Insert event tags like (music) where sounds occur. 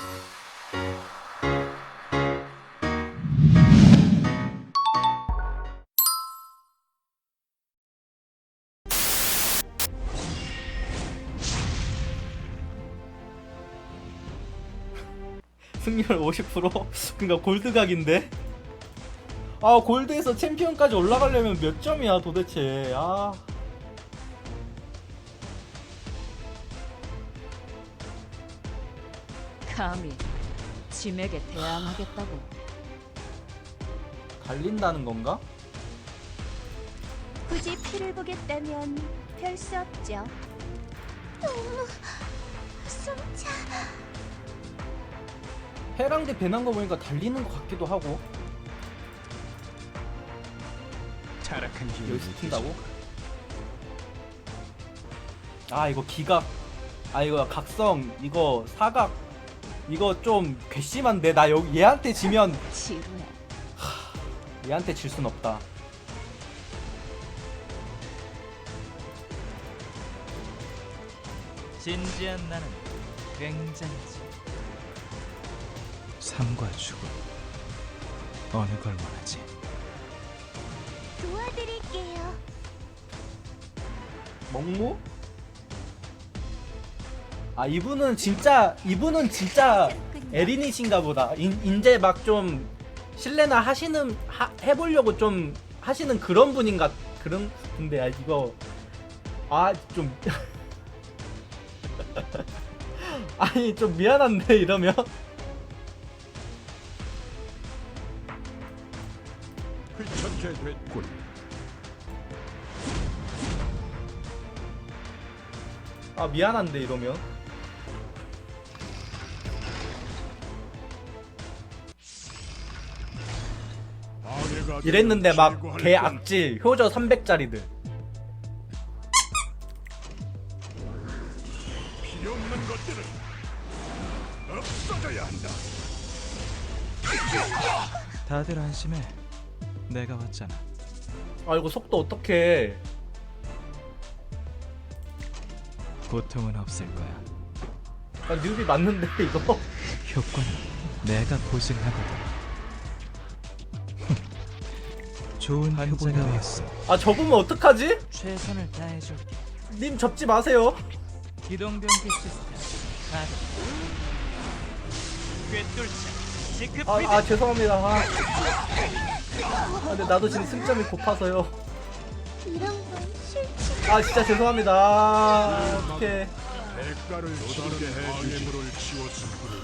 (laughs) 승률 50% (laughs) 그러니까 골드각인데? 아 골드에서 챔피언까지 올라가려면 몇 점이야 도대체? 아 감히 짐에게 대항하겠다고 달린다는 건가? 굳이 피를 보겠다면 별 수 없죠. 너무 숨차. 해랑대 배난 거 보니까 달리는 것 같기도 하고 타락한 기운이 여기서 튄다고? 아 이거 기각 아 이거 각성 이거 사각 이거 좀 괘씸한데 나 여기 얘한테 지면 지루해 얘한테 질 순 없다 진지한 나는 굉장하지. 삶과 죽음 어느 걸 원하지? 도와드릴게요. 먹무? 아 이분은 진짜 이분은 진짜 에린이신가 보다. 인, 이제 막 좀 실내나 하시는 하, 해보려고 좀 하시는 그런 분인가 그런 근데 아 이거 아 좀. (laughs) 아니 좀 미안한데 이러면. 아 미안한데 이러면 이랬는데 막 개 악질 효저 300짜리들 필요 없는 것들은 없어져야 한다. 다들 안심해. 내가 왔잖아. 아 이거 속도 어떡해 고통은 없을 거야. 아 뉴비 맞는데 이거 (laughs) 효과는 내가 보증하거든. 좋은 후보가 왔어. 아 접으면 어떡하지? 최선을 다해줄게. 님 접지 마세요 기동병기 시스템 가동. 꿰뚫자. 시크 아, 아 죄송합니다 아. 아 근데 나도 지금 승점이 고파서요 이런 건 싫지. 아 진짜 죄송합니다 아, 어떡해 대가를 치르게 해 방해물을 치웠을 뿐